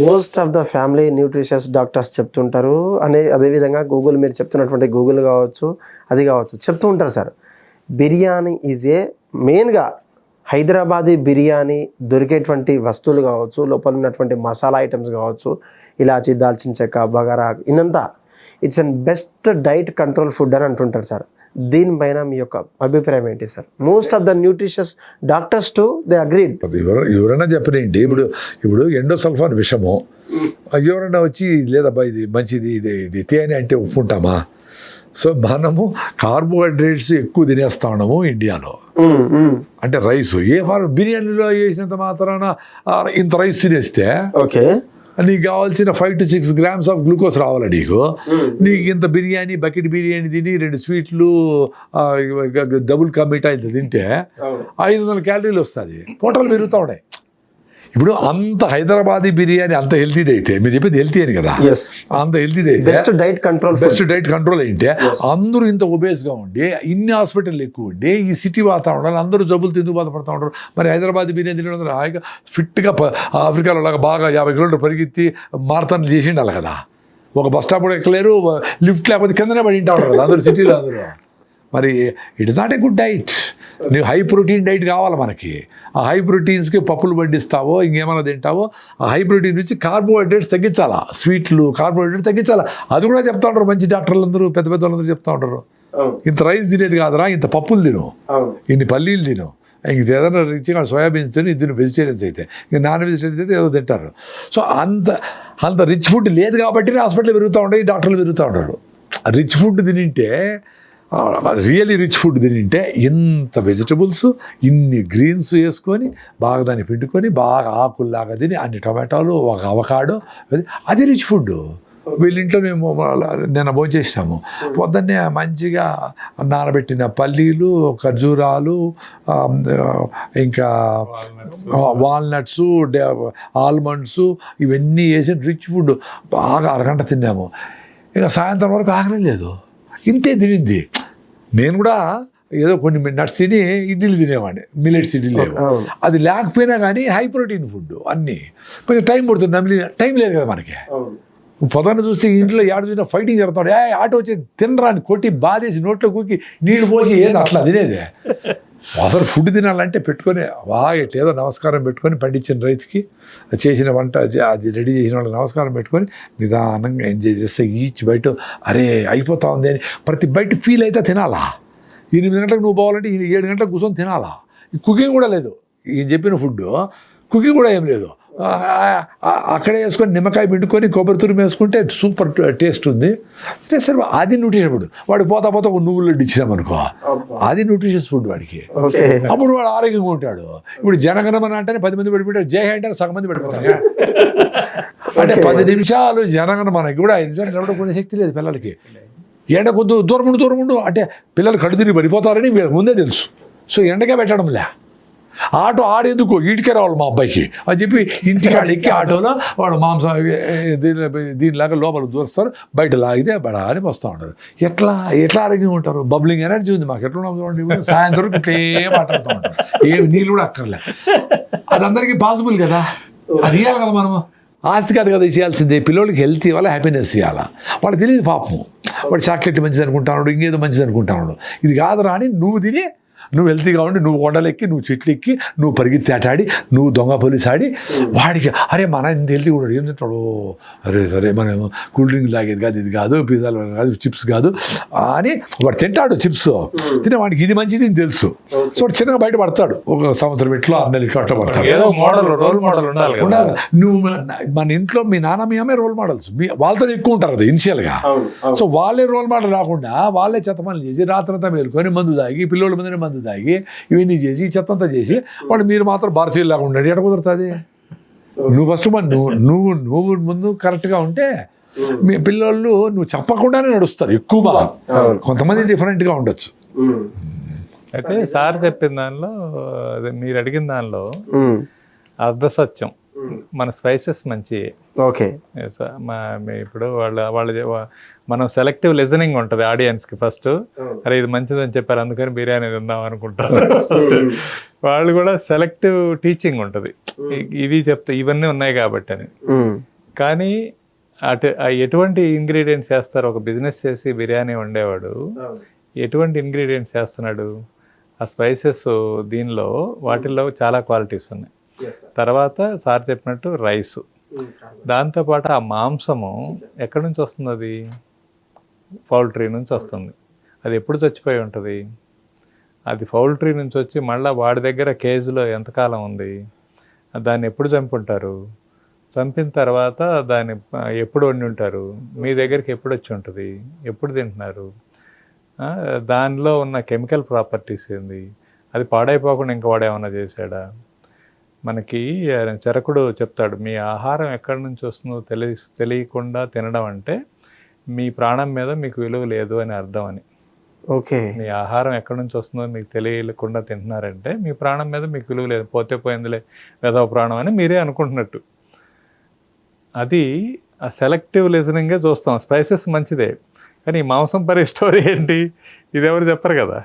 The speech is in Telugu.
Most of the family nutritious doctors చెప్తుంటారు. అనే అదేవిధంగా గూగుల్ మీరు చెప్తున్నటువంటి గూగుల్ కావచ్చు అది కావచ్చు చెప్తూ ఉంటారు సార్. బిర్యానీ ఈజ్ ఏ మెయిన్గా హైదరాబాదీ బిర్యానీ దొరికేటువంటి వస్తువులు కావచ్చు లోపల ఉన్నటువంటి మసాలా ఐటమ్స్ కావచ్చు ఇలాచి దాల్చిన చెక్క బగారా ఇదంతా it's an best diet control food అని అంటుంటారు సార్. దీనిపైన మీ యొక్క అభిప్రాయం ఏంటి sir? Most of the nutritious doctors to they agreed ఎవరు ఎవరైనా చెప్పనండి ఇప్పుడు ఇప్పుడు ఎండోసల్ఫాన్ విషము ఎవరైనా వచ్చి లేదబ్బా ఇది మంచిది ఇది ఇది తేనె అంటే ఒప్పుకుంటామా? సో మనము కార్బోహైడ్రేట్స్ ఎక్కువ తినేస్తా ఉన్నాము ఇండియాలో. అంటే రైస్. ఏ ఫార్ బిర్యానీలో వేసినంత మాత్రాన ఇంత రైస్ తినేస్తే ఓకే నీకు కావాల్సిన five to six grams of glucose రావాలి నీకు? నీకు ఇంత బిర్యానీ బకెట్ బిర్యానీ తిని రెండు స్వీట్లు డబుల్ కా మిఠాయి ఇంత తింటే ఐదు వందల క్యాలరీలు వస్తుంది. పొట్టలు పెరుగుతూ ఉన్నాయి. ఇప్పుడు అంత హైదరాబాదీ బిర్యానీ అంత హెల్తీది అయితే మీరు చెప్పేది హెల్తీ అని కదా? అంత హెల్తీది అయితే best diet control best diet control అయితే అందరూ ఇంత ఒబేస్గా ఉండి ఇన్ని హాస్పిటల్ ఎక్కువ ఉండి ఈ సిటీ వాతావరణాలు అందరూ జబ్బులు తిందుకు బాధపడుతూ ఉంటారు. మరి హైదరాబాద్ బిర్యానీ తినడం హాయిగా ఫిట్గా ఆఫ్రికాలో లాగా బాగా యాభై కిలోమీటర్లు పరిగెత్తి మారతాన్ చేసిండాలి కదా? ఒక బస్ స్టాప్ కూడా ఎక్కలేరు లిఫ్ట్ లేకపోతే కిందనే పడి ఉంటారు కదా అందరూ సిటీలో అందరూ. మరి it is not a good diet నీవు హై ప్రోటీన్ డైట్ కావాలి మనకి. ఆ హై ప్రోటీన్స్కి పప్పులు పండిస్తావో ఇంకేమైనా తింటావో ఆ హై ప్రోటీన్ నుంచి కార్బోహైడ్రేట్స్ తగ్గించాలా? స్వీట్లు కార్బోహైడ్రేట్ తగ్గించాలా? అది కూడా చెప్తా ఉంటారు మంచి డాక్టర్లు అందరూ పెద్ద పెద్ద వాళ్ళందరూ చెప్తా ఉంటారు. ఇంత రైస్ తినేది కాదురా ఇంత పప్పులు తిను. ఇన్ని పల్లీలు తిను. ఇంక ఏదైనా రిచ్గా సోయాబీన్స్ తిని ఇద్దరు వెజిటేరియన్స్ అయితే. ఇంక నాన్ వెజిటేరియన్స్ అయితే ఏదో తింటారు. సో అంత అంత రిచ్ ఫుడ్ లేదు కాబట్టి హాస్పిటల్ పెరుగుతూ ఉంటాయి డాక్టర్లు పెరుగుతూ ఉంటారు రిచ్ ఫుడ్ తినింటే రియలీ రిచ్ ఫుడ్ తినింటే ఇంత వెజిటబుల్స్ ఇన్ని గ్రీన్స్ వేసుకొని బాగా దాన్ని పిండుకొని బాగా ఆకుల్లాగా తిని అన్ని టొమాటోలు ఒక అవకాడో అది- రిచ్ ఫుడ్ వీళ్ళ ఇంట్లో మేము నిన్న భోంచేసినాము. పొద్దున్నే మంచిగా నానబెట్టిన పల్లీలు ఖర్జూరాలు ఇంకా వాల్నట్స్ ఆల్మండ్స్ ఇవన్నీ వేసి రిచ్ ఫుడ్ బాగా అరగంట తిన్నాము. ఇక సాయంత్రం వరకు ఆకలి లేదు. ఇంతే తినింది. నేను కూడా ఏదో కొన్ని నట్స్ తిని ఇడ్లీలు తినేవాడిని. మిల్లెట్స్ ఇడ్లీ లేవు. అది లేకపోయినా కానీ హై ప్రోటీన్ ఫుడ్ అన్నీ. కొంచెం టైం పడుతుంది నమిలి టైం లేదు కదా మనకి. పొద్దున్న చూసి ఇంట్లో ఏడు చూసినా ఫైటింగ్ జరుగుతాడు. ఏ ఆటో వచ్చి తినరా అని కొట్టి బాధేసి నోట్లో కూకి నీళ్ళు పోసి ఏది అట్లా తినేది. అసలు ఫుడ్ తినాలంటే పెట్టుకొని బాగా ఏదో నమస్కారం పెట్టుకొని పండించిన రైతుకి చేసిన వంట అది- రెడీ చేసిన వాళ్ళకి నమస్కారం పెట్టుకొని నిదానంగా ఎంజాయ్ చేస్తే ఈచ్ బయట అరే అయిపోతా ఉంది అని ప్రతి బయట ఫీల్ అయితే తినాలా? ఎనిమిది గంటలకు నువ్వు పోవాలంటే ఈ ఏడు గంటలకు కూర్చొని తినాలా? కుకింగ్ కూడా లేదు. ఈయన చెప్పిన ఫుడ్ కుకింగ్ కూడా ఏం లేదు. అక్కడే వేసుకొని నిమ్మకాయ పిండుకొని కొబ్బరి తురుము వేసుకుంటే సూపర్ టేస్ట్ ఉంది. అంటే సరే అది న్యూట్రిషన్ ఫుడ్ వాడు పోతా పోతా ఒక నువ్వులు లడ్డు ఇచ్చినామనుకో అది న్యూట్రిషియస్ ఫుడ్ వాడికి. అప్పుడు వాడు ఆరోగ్యంగా ఉంటాడు. ఇప్పుడు జనగణమన అంటేనే పది మంది పడిపోతారు జై అంటే సగం మంది పడిపోతారు. అంటే పది నిమిషాలు జనగణమనకి కూడా ఐదు నిమిషాలు నిలబడుకునే శక్తి లేదు పిల్లలకి. ఎండ కొద్దు దూరం ఉండు దూరం ఉండు. అంటే పిల్లలు కడు తిరిగి పడిపోతారని వీళ్ళకి ముందే తెలుసు. సో ఎండకే పెట్టడం లే ఆటో ఆడేందుకు? ఇటుకే రావాలి మా అబ్బాయికి. అని చెప్పి ఇంటికి వాళ్ళు ఎక్కి ఆటోలో వాడు మాంసం దీని దీనిలాగా లోపల దూరుస్తారు బయట లాగితే బడా అని వస్తూ ఉంటారు ఎట్లా ఎట్లా ఆరోగ్యంగా ఉంటారు? బబ్లింగ్ ఎనర్జీ ఉంది మాకు. ఎట్లా ఉన్నాం చూడండి సాయంత్రం ఇట్లే మాట్లాడుతూ ఉంటారు. ఏమి నీళ్ళు కూడా అక్కర్లే. అది అందరికీ పాసిబుల్ కదా? అది ఇవ్వాలి కదా మనము. ఆస్తి కాదు కదా చేయాల్సిందే పిల్లలకి హెల్త్ ఇవ్వాలి హ్యాపీనెస్ ఇవ్వాలా? వాడు తెలియదు పాపం. వాడు చాక్లెట్ మంచిది అనుకుంటాడు ఇంకేదో మంచిది అనుకుంటాడు ఇది కాదురా అని నువ్వు తిని నువ్వు హెల్తీగా ఉండి నువ్వు కొండలెక్కి నువ్వు చెట్లు ఎక్కి నువ్వు పరిగెత్తి ఆటాడి నువ్వు దొంగ పోలీస్ ఆడి వాడికి అరే మన ఇంత హెల్తీ ఉన్నాడు ఏం తింటాడు? అరే సరే మనం కూల్ డ్రింక్ తాగేది కాదు ఇది కాదు పిజ్జాలు కాదు చిప్స్ కాదు. అని వాడు తింటాడు చిప్స్. తినే వాడికి ఇది మంచిది అని తెలుసు. సో వాడు చిన్నగా బయట పడతాడు. ఒక సంవత్సరం ఇట్లా ఆరు నెలలు ఇట్లా అట్లా పడతాడు. ఏదో మోడల్ రోల్ మోడల్ ఉండాలి కదా. ఉండాలి. నువ్వు మన- ఇంట్లో మీ నాన్న మీ అమ్మే రోల్ మోడల్స్ మీ వాళ్ళతో ఎక్కువ ఉంటారు అది ఇనిషియల్గా సో వాళ్ళే రోల్ మోడల్ రాకుండా వాళ్ళే చెత్త పనులు చేసి రాత్రంతా మేలుకొని మందు తాగి పిల్లోళ్ళ ముందరే మందు తాగి ఇవన్నీ చేసి చెత్తంతా చేసి వాడు మీరు మాత్రం భారతీయులు లాగా ఉండండి. ఎక్కడ కుదురుతుంది? నువ్వు ఫస్ట్ మన నువ్వు నువ్వు నువ్వు ముందు కరెక్ట్గా ఉంటే మీ పిల్లోళ్ళు నువ్వు చెప్పకుండానే నడుస్తారు ఎక్కువ కొంతమంది డిఫరెంట్గా ఉండొచ్చు. అయితే సార్ చెప్పిన దానిలో అదే మీరు అడిగిన దానిలో అర్ధ సత్యం మన స్పైసెస్ మంచి ఓకే. ఇప్పుడు వాళ్ళ వాళ్ళ మనం సెలెక్టివ్ లిజనింగ్ ఉంటుంది ఆడియన్స్కి ఫస్ట్ అరే ఇది మంచిదని చెప్పారు అందుకని బిర్యానీ తిందాం అనుకుంటారు. వాళ్ళు కూడా సెలెక్టివ్ టీచింగ్ ఉంటుంది. ఇవి చెప్తా ఇవన్నీ ఉన్నాయి కాబట్టి అని. కానీ అటు ఎటువంటి ఇంగ్రీడియంట్స్ వేస్తారు ఒక బిజినెస్ చేసి బిర్యానీ వండేవాడు ఎటువంటి ఇంగ్రీడియంట్స్ వేస్తున్నాడు ఆ స్పైసెస్ దీనిలో వాటిల్లో చాలా క్వాలిటీస్ ఉన్నాయి. తర్వాత సార్ చెప్పినట్టు రైస్ దాంతోపాటు ఆ మాంసము ఎక్కడి నుంచి వస్తుంది అది? పౌల్ట్రీ నుంచి వస్తుంది. అది ఎప్పుడు చచ్చిపోయి ఉంటుంది? అది పౌల్ట్రీ నుంచి వచ్చి మళ్ళీ వాడి దగ్గర కేజీలో ఎంతకాలం ఉంది? దాన్ని ఎప్పుడు చంపుంటారు? చంపిన తర్వాత దాన్ని ఎప్పుడు వండి ఉంటారు? మీ దగ్గరికి ఎప్పుడు వచ్చి ఉంటుంది? ఎప్పుడు తింటున్నారు? దానిలో ఉన్న కెమికల్ ప్రాపర్టీస్ ఏంది? అది పాడైపోకుండా ఇంకా వాడు ఏమైనా చేశాడా? మనకి చెరకుడు చెప్తాడు మీ ఆహారం ఎక్కడి నుంచి వస్తుందో తెలి తెలియకుండా తినడం అంటే మీ ప్రాణం మీద మీకు విలువ లేదు అని అర్థం అని. ఓకే. మీ ఆహారం ఎక్కడి నుంచి వస్తుందో మీకు తెలియకుండా తింటున్నారంటే మీ ప్రాణం మీద మీకు విలువ లేదు. పోతే పోయిందిలే వేదవ ప్రాణం అని మీరే అనుకుంటున్నట్టు. అది ఆ సెలెక్టివ్ లిజనింగే చూస్తాం. స్పైసెస్ మంచిదే. కానీ ఈ మాంసం పరే స్టోరీ ఏంటి? ఇది ఎవరు చెప్పరు కదా.